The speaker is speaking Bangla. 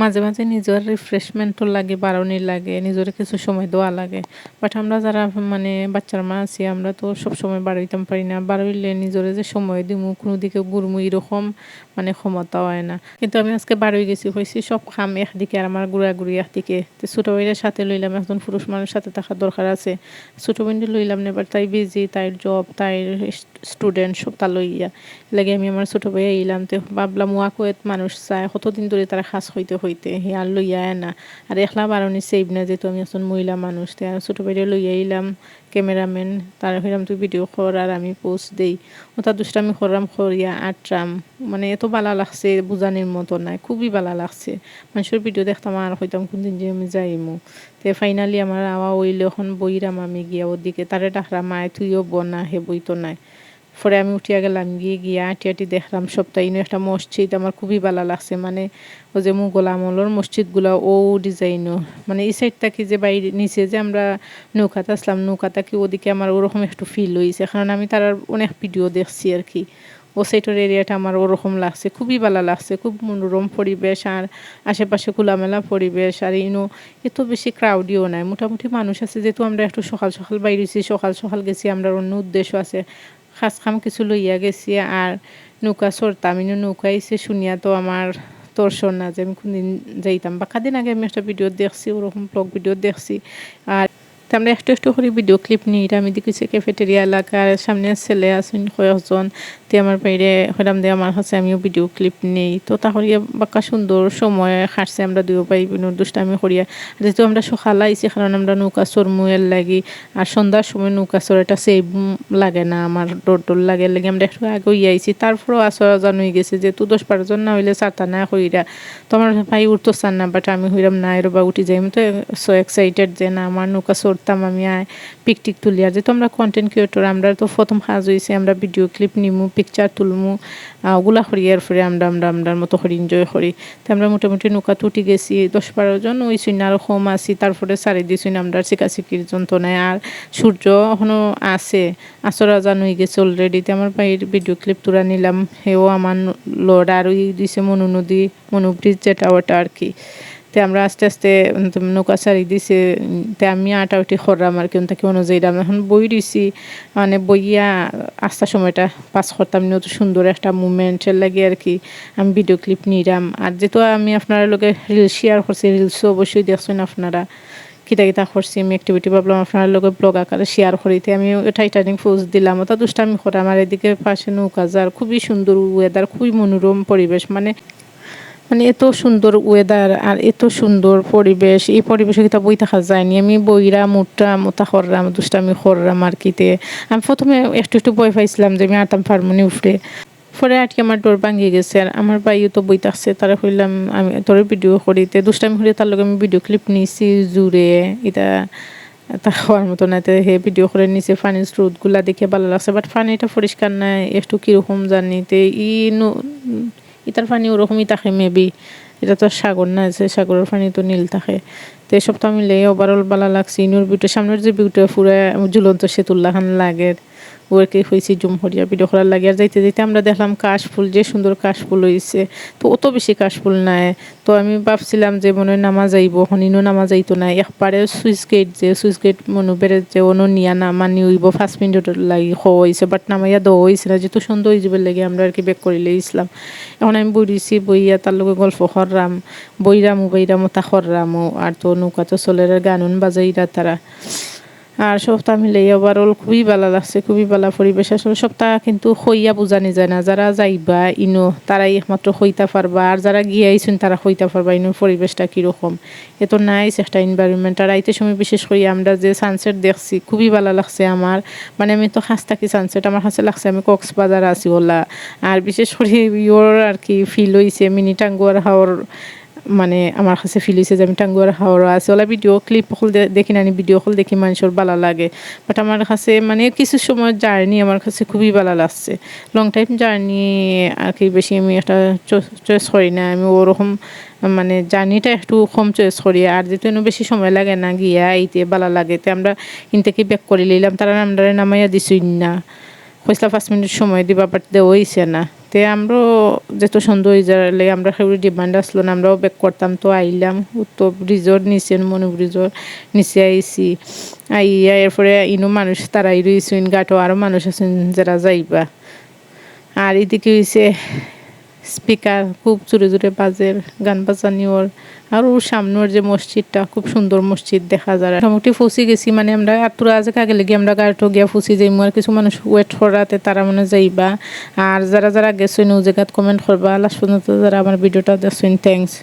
মাঝে মাঝে নিজের রিফ্রেশমেন্টও লাগে বারণই লাগে, নিজের কিছু সময় দেওয়া লাগে। বাট আমরা যারা মানে বাচ্চার মা আছি, আমরা তো সব সময় বাড়াইতাম পারি না। বাড়াইলে নিজের যে সময় দিমু, কোনো দিকে ঘুরমু, এরকম মানে ক্ষমতা হয় না। কিন্তু আমি আজকে বাড়ি গেছি হয়েছি সব খাম একদিকে আর আমার ঘুরাঘুরি একদিকে। তো ছোটো ভাইয়ের সাথে লইলাম, একজন পুরুষ মানুষের সাথে থাকার দরকার আছে। ছোটো বোনটি লইলাম না এবার তাই বিজি তাই জব তাই স্টুডেন্ট সব তা লইয়া। লাগে আমি আমার ছোটো ভাইয়া ইলাম তো ভাবলাম ওয়াকুয়েত মানুষ চায়, কতদিন ধরে তারা খাস হইতে হইতে হে আর লইয়া না। আর একলা বারণি সেভ না যেহেতু আমি একজন মহিলা মানুষ। তাই ছোটো ভাইয়া লইয়া ইলাম ক্যামেরাম্যান, তার হইলাম তুই ভিডিও কর আর আমি পোস্ট দেই। ওটা দুষ্টামি করলাম করিয়া আটরাম। মানে এত ভালো লাগছে বুঝানির মতো নাই, খুবই ভালো লাগছে। মানুষের ভিডিও দেখতাম আর হইতাম কোনদিন যে আমি যাইমু। তে ফাইনালি আমার আওয়া ওইলে এখন বইরাম আমি গিয়া ওদিকে। তারে ডাকরাম মায়, তুইও বনা হে বই তো নাই। পরে আমি উঠিয়া গেলাম, গিয়ে গিয়ে আটি আটি দেখলাম সপ্তাহে একটা মসজিদ, আমার খুবই ভালো লাগছে। মানে ও যে মুঘল আমলের মসজিদগুলো, ও ডিজাইনও মানে এই সাইডটা কি যে বাইরে নিচে যে আমরা নৌকাতে আসলাম, নৌকাটা কি ওদিকে আমার ওরকম একটু ফিল হয়েছে কারণ আমি তার অনেক ভিডিও দেখছি আর কি। ও সাইডের এরিয়াটা আমার ওরকম লাগছে, খুবই ভালো লাগছে। খুব মনোরম পরিবেশ, আর আশেপাশে খোলামেলা পরিবেশ, আর ইনো এত বেশি ক্রাউডিও নাই। মোটামুটি মানুষ আছে, যেহেতু আমরা একটু সকাল সকাল বাইরেছি সকাল সকাল গেছি আমরা অন্য উদ্দেশ্য আছে। খাস খাম কিছু লইয়া গেছি আর নৌকা চড়তাম। ইনো নৌকা আইসে শুনিয়া তো আমার দর্শন না যে আমি কোনদিন যাইতাম। বা কাদিন আগে আমি একটা ভিডিও দেখছি, ওরকম ব্লগ ভিডিও দেখছি। আর তো আমরা একটু একটু করে ভিডিও ক্লিপ নিই। আমি দেখেছি ক্যাফেটেরিয়া এলাকার সামনে ছেলে আছেন কয়েকজন তে আমার বাইরে হইলাম দিয়ে আমার কাছে আমিও ভিডিও ক্লিপ নেই। তো তাহলে বাক্কা সুন্দর সময় হাঁটছে আমরা দুই পাই দুষ্টামি করিয়া। যেহেতু আমরা সকাল আইছি, কারণ আমরা নৌকা চরমুয়ের লাগি। আর সন্ধ্যার সময় নৌকা চোর এটা সেভ লাগে না, আমার ডোর ডোর লাগে। লাগে আমরা একটু আগে আইছি। তারপরেও আসা জান হয়ে গেছে, যেহেতু দশ বারোজন না হইলে চারটা না হইরা তো আমার ভাই উঠতো চান না বাট আমি হইলাম না এরবা উঠি যাই তো সো এক্সাইটেড যে না, আমার নৌকা চড়তাম আমি পিকটিক তুলি আর যেহেতু আমরা কন্টেন্ট ক্রিয়েটর আমরা তো প্রথম কাজ হয়েছে আমরা ভিডিও ক্লিপ নিমু পিকচার তুলমু ওগুলা করি এর ফলে আমরা আমরা আমরার মতো করি এনজয় করি। তো আমরা মোটামুটি নৌকা তুটি গেছি, দশ বারো জন ওই শুনে আরও কম আসি তারপরে সারি দিয়েছি আমরা শিকাশিকির যন্ত্রণায়। আর সূর্য এখনও আছে আসরা জান হয়ে গেছে অলরেডি তো আমার ভাইয়ের ভিডিও ক্লিপ তুলা নিলাম হেও আমার লড আর ওই দিছে মনু নদী, মনু ব্রিজ যেটা ওটা আর কি। তে আমরা আস্তে আস্তে নৌকা সারি দিছে, তে আমি আটা উঠি খররাম আর কি তাকে অনুযায়ীরাম এখন বই দিছি মানে বইয়া আস্তা সময়টা পাস করতাম তো সুন্দর একটা মুভমেন্টের লাগে আর কি। আমি ভিডিও ক্লিপ নিলাম। আর যেহেতু আমি আপনার লোকে রিলস শেয়ার করছি রিলসও অবশ্যই দেখছেন আপনারা। কিতা কিতা করছি, আমি অ্যাক্টিভিটি ভাবলাম আপনার লোকের ব্লগ আকারে শেয়ার করিতে আমি টাইটানিং পোজ দিলাম ওটা দুষ্টামি করে আমার এদিকে পাশে নৌকা যার খুবই সুন্দর ওয়েদার খুবই মনোরম পরিবেশ। মানে মানে এত সুন্দর ওয়েদার আর এত সুন্দর পরিবেশ, এই পরিবেশে কিতা বই থাকা যায়নি। আমি বইরা মোটা মোটা করলাম দুষ্টামি করলাম আর কিতে আমি প্রথমে একটু একটু বই পাইছিলাম যে আমি আটাম ফার্মনি উঠে পরে আটকে আমার ডোর ভাঙিয়ে গেছে আর আমার বাইও তো বই থাকছে, তারা কইলাম আমি তোর ভিডিও করিতে দুষ্টামি করে তার লগে আমি ভিডিও ক্লিপ নিছি জুড়ে। এটা তা খাওয়ার মতো না হে ভিডিও করে নিচে পানির স্রোতগুলা দেখে ভালো লাগছে। বাট পানিটা পরিষ্কার নাই, একটু কীরকম জানিতে ই ইতার পানি ওরকমই থাকে মেবি এটা তো সাগর না আছে সাগরের পানি তো নীল থাকে। তো এসব তো আমি লে ওভারঅল বালা লাগছে। ইনুর বিউটি সামনের যে বিউটি ফুরে ঝুলন্ত সেতুল্লাহান লাগে ওরকে হয়েছি জুম হরিয়া ভিডিও করার লাগে। আর যাইতে যাইতে আমরা দেখলাম কাশফুল, যে সুন্দর কাশফুল হয়েছে তো অত বেশি কাশফুল নাই। তো আমি ভাবছিলাম যে মনে নামা যাইব হনিনও নামা যাইতো না। একবারে সুইচ গেট যে, সুইচ গেট মনে বেড়ে যে অন্য নিয়া নামা নিউইব পাঁচ মিনিট লাগি হয়েছে বাট নামাইয়া দেওয়া হয়েছে না। যেহেতু সুন্দর হয়ে লাগে আমরা আর কি বেক করিলে ইসলাম। এখন আমি বইছি বইয়া তার লগে গল্প কররাম। বইরামো বইরামো, তা কররামো। আর তো নৌকা তো চলের গানুন বাজাইরা তারা। আর সপ্তাহ মিলে ওভারঅল খুবই ভালো লাগছে, খুবই ভালো পরিবেশ। আসলে সপ্তাহ কিন্তু হইয়া বুঝানি যায় না। যারা যাইবা, ইনো, তারাই একমাত্র হইতা পারবা। আর যারা গিয়ে তারা হইতা পারবা ইনোর পরিবেশটা কীরকম। এত নাইস একটা এনভায়রনমেন্ট আর আইতে সময় বিশেষ করে আমরা যে সানসেট দেখছি, খুবই ভালো লাগছে আমার। মানে আমি তো হাস থাকি সানসেট আমার হাসে লাগছে আমি কক্সবাজার আছি ওলা। আর বিশেষ করে ইয়োর আর কি ফিল হয়েছে মিনি টাঙ্গুয়ার হাওয়ার মানে আমার কাছে ফিল হয়েছে যে আমি টাঙ্গুয়ার হাওড়া আছে। ওলা ভিডিও ক্লিপ হল দেখি না ভিডিও হল দেখি মানুষের ভালো লাগে। বাট আমার কাছে মানে কিছু সময় জার্নি আমার কাছে খুবই ভালো লাগছে। লং টাইম জার্নি আর কি বেশি আমি একটা চয়েস করি না। আমি ওরকম মানে জার্নিটা একটু কম চয়েস করি। আর যেহেতু বেশি সময় লাগে না, গিয়া আইতে ভালো লাগে। তো আমরা ইনতে কি ব্যাক করে নিলাম তারা আমরা নামাইয়া দিছই না। কইসলা পাঁচ মিনিট সময় দিবা বাট দেওয়া হয়েছে না। তে আমরাও যেত সন্দেহ হয়ে যালে আমরা সেগুলি ডিমান্ড আসলো না, আমরাও ব্যাক করতাম। তো আইলাম, উত্তর ব্রিজর নিচে মনু ব্রিজর নিচে আইসি আইয়া এরপরে ইনো মানুষ তারাই রইছেন গাটো আরও মানুষ আছেন যারা যাইবা। আর এদিকে হয়েছে স্পিকার খুব জোরে জোরে বাজের গান বাজানি ওর আর ওর সামনের যে মসজিদটা, খুব সুন্দর মসজিদ দেখা যায়। মোটামুটি ফুসি গেছি মানে আমরা আর তোরা আজ আগে লেগে আমরা গাড়িটো গিয়া ফুসি যাই আর কিছু মানুষ ওয়েট করাতে তারা মানে যাইবা। আর যারা যারা গেছেন ও জায়গাত কমেন্ট করবা। লাস্ট পর্যন্ত যারা আমার ভিডিওটা দেখছেন থ্যাংকস